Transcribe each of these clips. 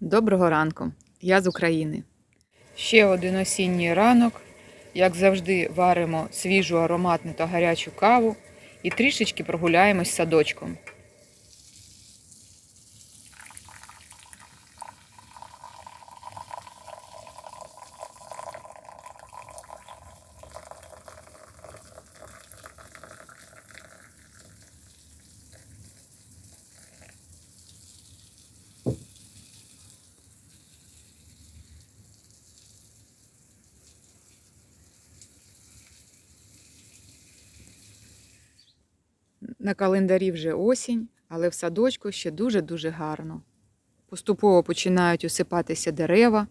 Доброго ранку, я з України. Ще один осінній ранок. Як завжди, варимо свіжу ароматну та гарячу каву і трішечки прогуляємось садочком. На календарі вже осінь, але в садочку ще дуже-дуже гарно. Поступово починають усипатися дерева,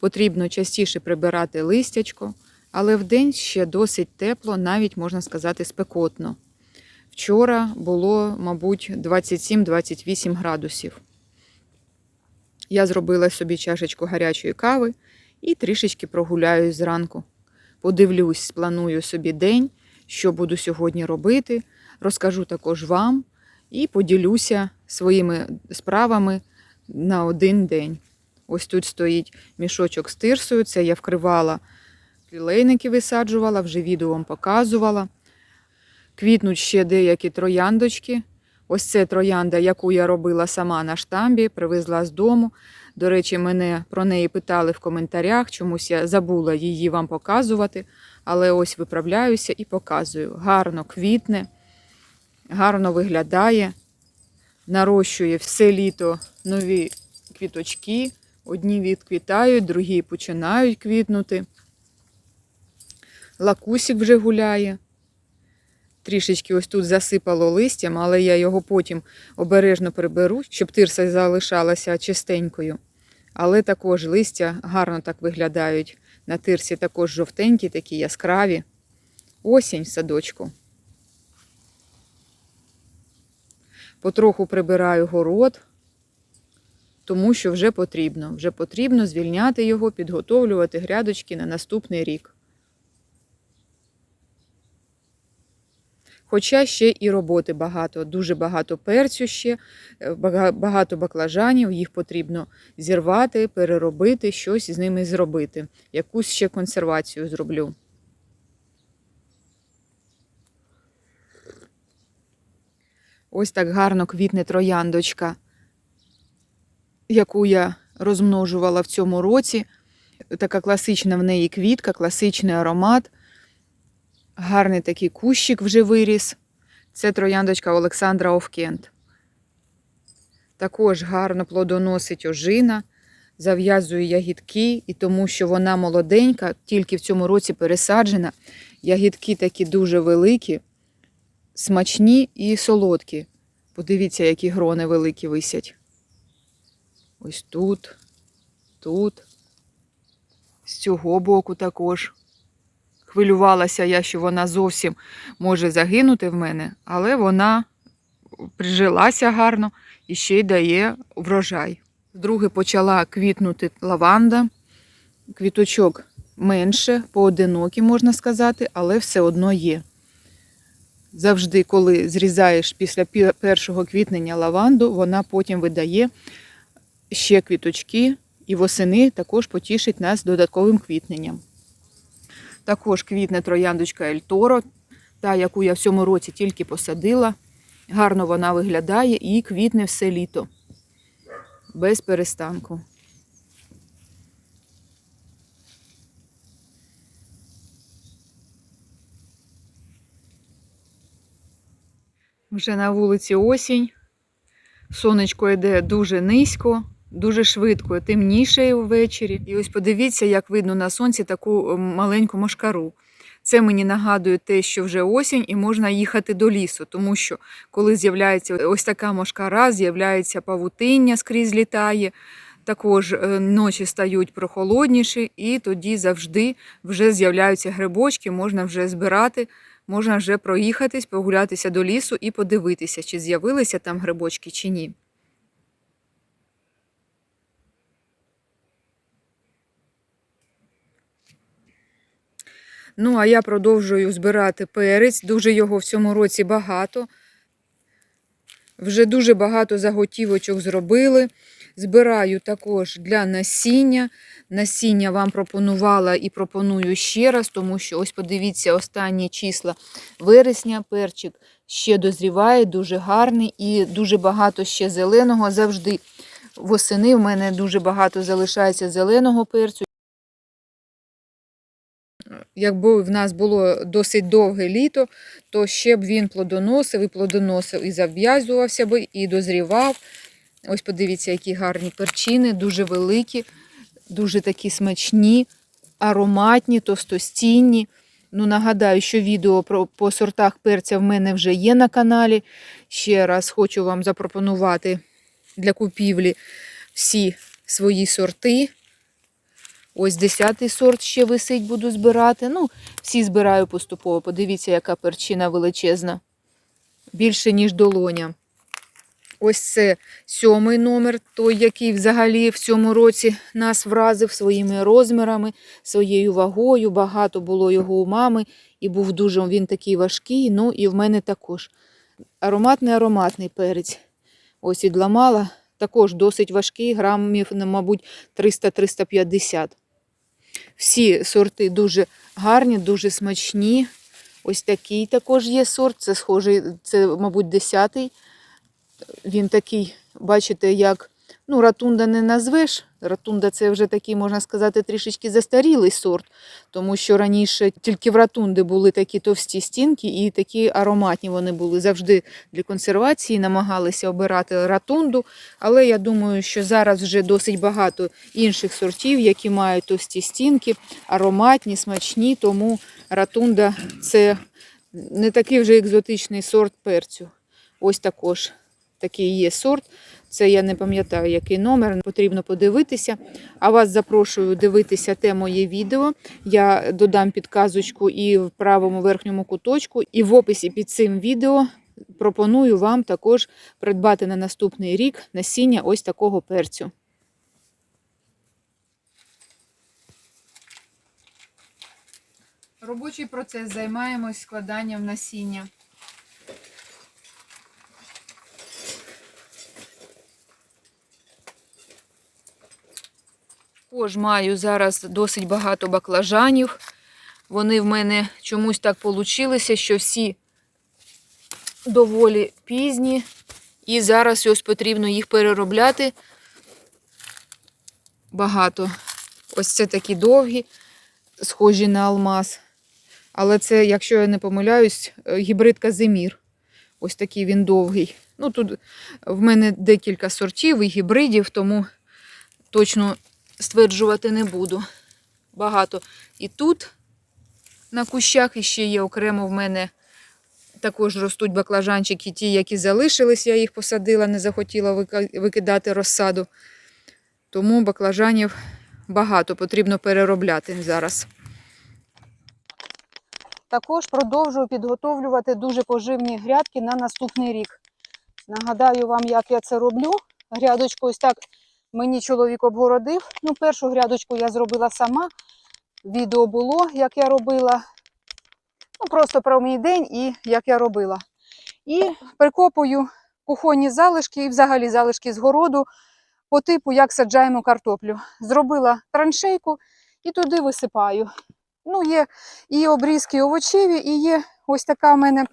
потрібно частіше прибирати листячко, але вдень ще досить тепло, навіть можна сказати, спекотно. Вчора було, мабуть, 27-28 градусів. Я зробила собі чашечку гарячої кави і трішечки прогуляюсь зранку. Подивлюсь, спланую собі день, що буду сьогодні робити розкажу також вам і поділюся своїми справами на один день. Ось тут стоїть мішочок з тирсою, це я вкривала лілейники, висаджувала, вже відео вам показувала. Квітнуть ще деякі трояндочки. Ось це троянда, яку я робила сама на штамбі, привезла з дому. До речі, мене про неї питали в коментарях, чомусь я забула її вам показувати. Але ось виправляюся і показую. Гарно квітне гарно виглядає, нарощує все літо нові квіточки. Одні відквітають, другі починають квітнути. Лакусик вже гуляє. Трішечки ось тут засипало листям, але я його потім обережно приберу, щоб тирса залишалася чистенькою. Але також листя гарно так виглядають. На тирсі також жовтенькі, такі яскраві. Осінь садочку. Потроху прибираю город, тому що вже потрібно. Вже потрібно звільняти його, підготовлювати грядочки на наступний рік. Хоча ще і роботи багато, дуже багато перцю ще, е, багато баклажанів, їх потрібно зірвати, переробити, щось з ними зробити. Якусь ще консервацію зроблю. Ось так гарно квітне трояндочка, яку я розмножувала в цьому році. Така класична в неї квітка, класичний аромат. Гарний такий кущик вже виріс. Це трояндочка Олександра Овкент. Також гарно плодоносить ожина, зав'язує ягідки, і тому що вона молоденька, тільки в цьому році пересаджена. Ягідки такі дуже великі смачні і солодкі. Подивіться, які грони великі висять. Ось тут, тут, з цього боку також. Хвилювалася я, що вона зовсім може загинути в мене, але вона прижилася гарно і ще й дає врожай. Вдруге почала квітнути лаванда, квіточок менше, поодинокі, можна сказати, але все одно є. Завжди, коли зрізаєш після першого квітнення лаванду, вона потім видає ще квіточки, і восени також потішить нас додатковим квітненням. Також квітне трояндочка Ельторо, та, яку я в цьому році тільки посадила. Гарно вона виглядає і квітне все літо без перестанку. Вже на вулиці осінь. Сонечко йде дуже низько, дуже швидко, темніше ввечері. І ось подивіться, як видно на сонці таку ем, маленьку мошкару. Це мені нагадує те, що вже осінь і можна їхати до лісу, тому що коли з'являється ось така мошкара, з'являється павутиння скрізь літає. Також е, ночі стають прохолодніші, і тоді завжди вже з'являються грибочки, можна вже збирати можна вже проїхатись, прогулятися до лісу і подивитися, чи з'явилися там грибочки, чи ні. Ну, а я продовжую збирати перець. Дуже його в цьому році багато. Вже дуже багато заготівочок зробили. Збираю також для насіння. Насіння вам пропонувала і пропоную ще раз, тому що ось подивіться останні числа вересня. Перчик ще дозріває, дуже гарний і дуже багато ще зеленого. Завжди восени в мене дуже багато залишається зеленого перцю. Якби в нас було досить довге літо, то ще б він плодоносив і плодоносив, і зав'язувався би, і дозрівав. Ось подивіться, які гарні перчини, дуже великі, дуже такі смачні, ароматні, товстостінні. Ну, нагадаю, що відео про, по сортах перця в мене вже є на каналі. Ще раз хочу вам запропонувати для купівлі всі свої сорти. Ось 10 сорт ще висить, буду збирати. Ну, всі збираю поступово. Подивіться, яка перчина величезна. Більше, ніж долоня. Ось це сьомий номер, той, який взагалі в цьому році нас вразив своїми розмірами, своєю вагою. Багато було його у мами, і був дуже він такий важкий. Ну і в мене також. Ароматний ароматний перець. Ось відламала. Також досить важкий, грамів, ну, мабуть, 300-350. Всі сорти дуже гарні, дуже смачні. Ось такий також є сорт. Це схожий, це, мабуть, 10-й. Він такий, бачите, як ну, ратунда не назвеш. Ратунда це вже такий, можна сказати, трішечки застарілий сорт, тому що раніше тільки в ратунди були такі товсті стінки і такі ароматні вони були. Завжди для консервації намагалися обирати ратунду. Але я думаю, що зараз вже досить багато інших сортів, які мають товсті стінки, ароматні, смачні, тому ратунда це не такий вже екзотичний сорт перцю. Ось також такий є сорт. Це я не пам'ятаю, який номер, потрібно подивитися. А вас запрошую дивитися те моє відео. Я додам підказочку і в правому верхньому куточку, і в описі під цим відео пропоную вам також придбати на наступний рік насіння ось такого перцю. Робочий процес займаємось складанням насіння. Також маю зараз досить багато баклажанів. Вони в мене чомусь так получилися, що всі доволі пізні. І зараз ось потрібно їх переробляти. Багато. Ось це такі довгі, схожі на алмаз. Але це, якщо я не помиляюсь, е, гібрид Казимір. Ось такий він довгий. Ну, тут в мене декілька сортів і гібридів, тому точно стверджувати не буду. Багато і тут на кущах, і ще є окремо в мене також ростуть баклажанчики, ті, які залишились, я їх посадила, не захотіла викидати розсаду. Тому баклажанів багато, потрібно переробляти зараз. Також продовжую підготовлювати дуже поживні грядки на наступний рік. Нагадаю вам, як я це роблю. Грядочку ось так мені чоловік обгородив. Ну, першу грядочку я зробила сама. Відео було, як я робила. Ну, просто про мій день і як я робила. І прикопую кухонні залишки і взагалі залишки з городу по типу, як саджаємо картоплю. Зробила траншейку і туди висипаю. Ну, є і обрізки овочеві, і є ось така в мене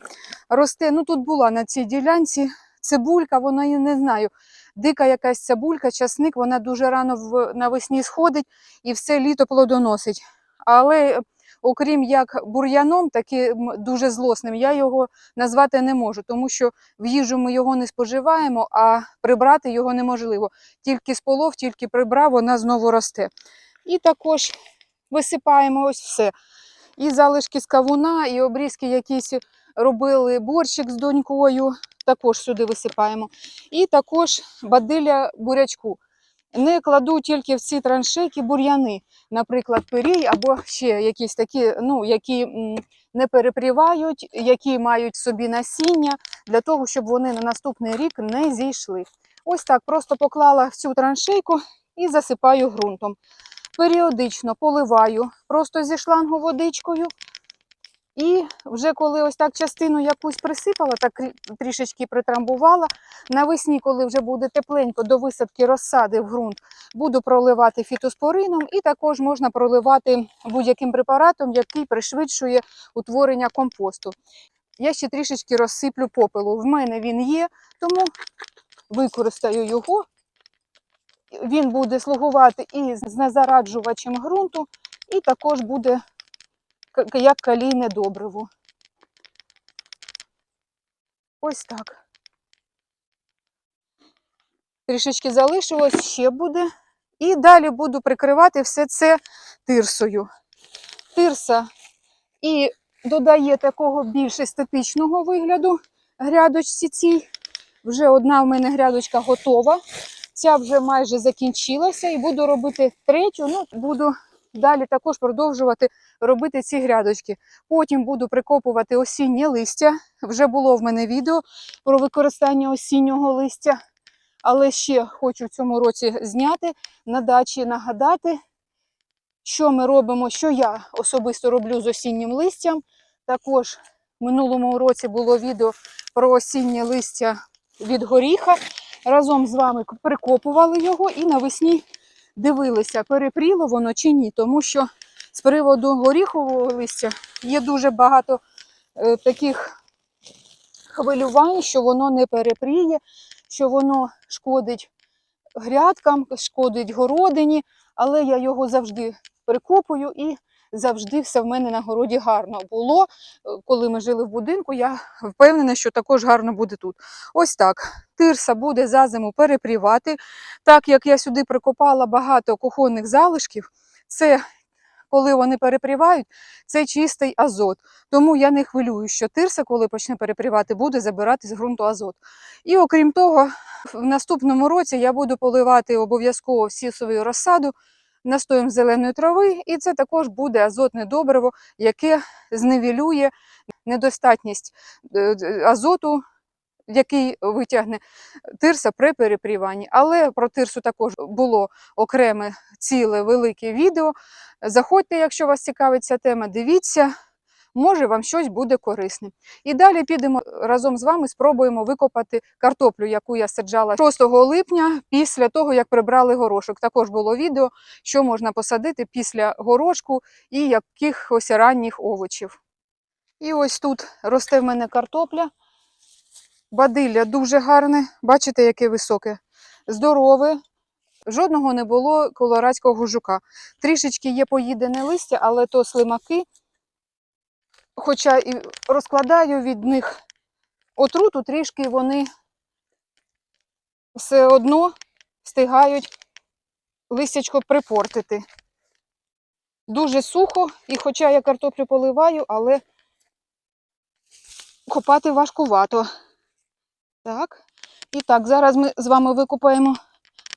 росте. Ну, тут була на цій ділянці цибулька, вона я не знаю. Дика якась цибулька, часник, вона дуже рано навесні сходить і все літо плодоносить. Але окрім як бур'яном, таким дуже злосним, я його назвати не можу, тому що в їжу ми його не споживаємо, а прибрати його неможливо. Тільки сполов, тільки прибрав, вона знову росте. І також висипаємо ось все. І залишки з кавуна, і обрізки якісь робили борщик з донькою, також сюди висипаємо. І також бадилля бурячку. Не кладу тільки в ці траншейки бур'яни, наприклад, пирій або ще якісь такі, ну, які не перепрівають, які мають собі насіння, для того, щоб вони на наступний рік не зійшли. Ось так просто поклала в цю траншейку і засипаю ґрунтом періодично поливаю просто зі шлангу водичкою. І вже коли ось так частину якусь присипала, так трішечки притрамбувала. Навесні, коли вже буде тепленько до висадки розсади в ґрунт, буду проливати фітоспорином і також можна проливати будь-яким препаратом, який пришвидшує утворення компосту. Я ще трішечки розсиплю попелу. В мене він є, тому використаю його. Він буде слугувати і знезараджувачем ґрунту, і також буде як калійне добриво. Ось так. Трішечки залишилось, ще буде. І далі буду прикривати все це тирсою. Тирса і додає такого більш естетичного вигляду грядочці цій. Вже одна в мене грядочка готова. Ця вже майже закінчилася і буду робити третю. Ну, буду далі також продовжувати робити ці грядочки. Потім буду прикопувати осіннє листя. Вже було в мене відео про використання осіннього листя. Але ще хочу в цьому році зняти на дачі, нагадати, що ми робимо, що я особисто роблю з осіннім листям. Також в минулому році було відео про осіннє листя від горіха. Разом з вами прикопували його і навесні дивилися, перепріло воно чи ні. Тому що з приводу горіхового листя є дуже багато е, таких хвилювань, що воно не перепріє, що воно шкодить грядкам, шкодить городині, але я його завжди прикопую і завжди все в мене на городі гарно було. Е, Коли ми жили в будинку, я впевнена, що також гарно буде тут. Ось так. Тирса буде за зиму перепрівати. Так як я сюди прикопала багато кухонних залишків, це коли вони перепрівають, це чистий азот. Тому я не хвилюю, що тирса, коли почне перепрівати, буде забирати з ґрунту азот. І окрім того, в наступному році я буду поливати обов'язково всі свою розсаду настоєм зеленої трави, і це також буде азотне добриво, яке зневілює недостатність е, азоту, який витягне тирса при перепріванні. Але про тирсу також було окреме ціле велике відео. Заходьте, якщо вас цікавить ця тема, дивіться. Може, вам щось буде корисне. І далі підемо разом з вами, спробуємо викопати картоплю, яку я саджала 6 липня після того, як прибрали горошок. Також було відео, що можна посадити після горошку і якихось ранніх овочів. І ось тут росте в мене картопля. Бадилля дуже гарне, бачите, яке високе, здорове. Жодного не було колорадського жука. Трішечки є поїдене листя, але то слимаки. Хоча і розкладаю від них отруту, трішки вони все одно встигають листячко припортити. Дуже сухо, і хоча я картоплю поливаю, але копати важкувато. Так. І так, зараз ми з вами викопаємо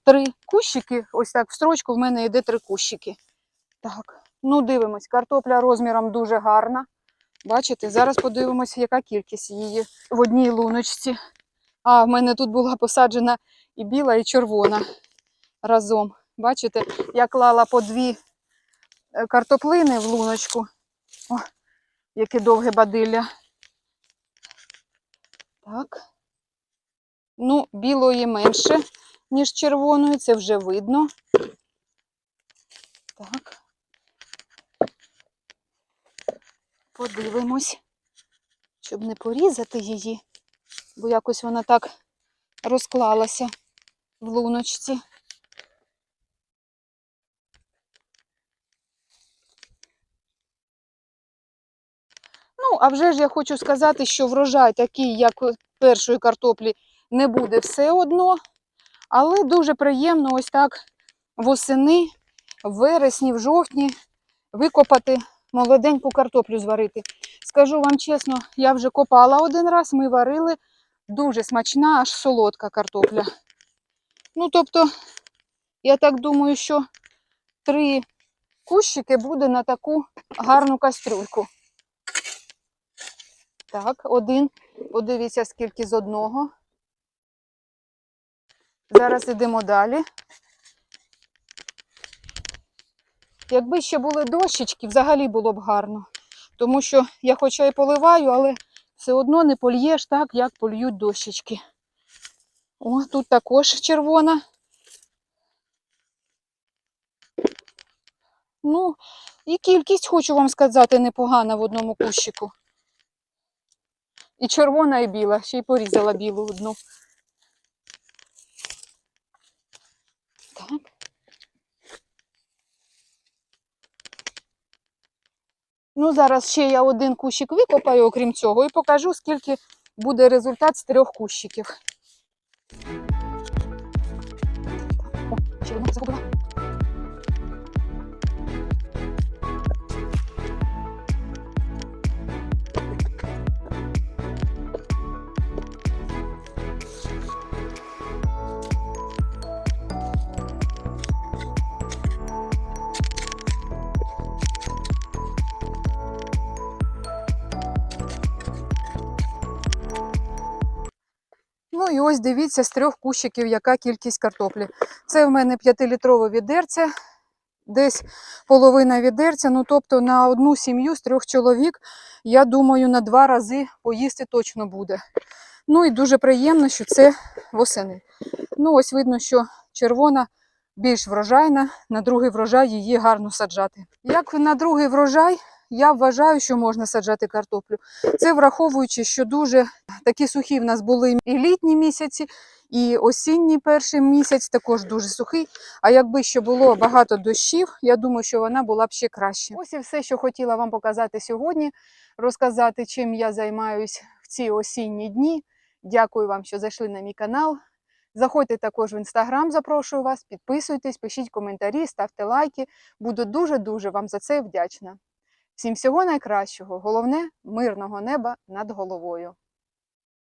три кущики. Ось так в строчку в мене йде три кущики. Так, ну дивимось, картопля розміром дуже гарна. Бачите, зараз подивимося, яка кількість її в одній луночці. А, в мене тут була посаджена і біла, і червона разом. Бачите, я клала по дві е, картоплини в луночку. О, яке довге бадилля. Так. Ну, білої менше, ніж червоної, це вже видно. Так. Подивимось, щоб не порізати її, бо якось вона так розклалася в луночці. Ну, а вже ж я хочу сказати, що врожай такий, як першої картоплі, не буде все одно, але дуже приємно ось так восени, в вересні, в жовтні викопати молоденьку картоплю зварити. Скажу вам чесно, я вже копала один раз, ми варили. Дуже смачна, аж солодка картопля. Ну, тобто, я так думаю, що три кущики буде на таку гарну кастрюльку. Так, один. Подивіться, скільки з одного. Зараз йдемо далі. Якби ще були дощечки, взагалі було б гарно. Тому що я хоча й поливаю, але все одно не польєш так, як польють дощечки. О, тут також червона. Ну, і кількість, хочу вам сказати, непогана в одному кущику. І червона, і біла. Ще й порізала білу одну. Так. Ну, зараз ще я один кущик викопаю, окрім цього, і покажу, скільки буде результат з трьох кущиків. О, ще одна загубила. Ну і ось дивіться з трьох кущиків, яка кількість картоплі. Це в мене 5-літрове відерце, десь половина відерця. Ну тобто на одну сім'ю з трьох чоловік, я думаю, на два рази поїсти точно буде. Ну і дуже приємно, що це восени. Ну, ось видно, що червона більш врожайна, на другий врожай її гарно саджати. Як на другий врожай, я вважаю, що можна саджати картоплю. Це враховуючи, що дуже такі сухі в нас були і літні місяці, і осінній перший місяць також дуже сухий. А якби ще було багато дощів, я думаю, що вона була б ще краще. Ось і все, що хотіла вам показати сьогодні, розказати, чим я займаюсь в ці осінні дні. Дякую вам, що зайшли на мій канал. Заходьте також в інстаграм, запрошую вас, підписуйтесь, пишіть коментарі, ставте лайки. Буду дуже-дуже вам за це вдячна. Всім всього найкращого. Головне мирного неба над головою.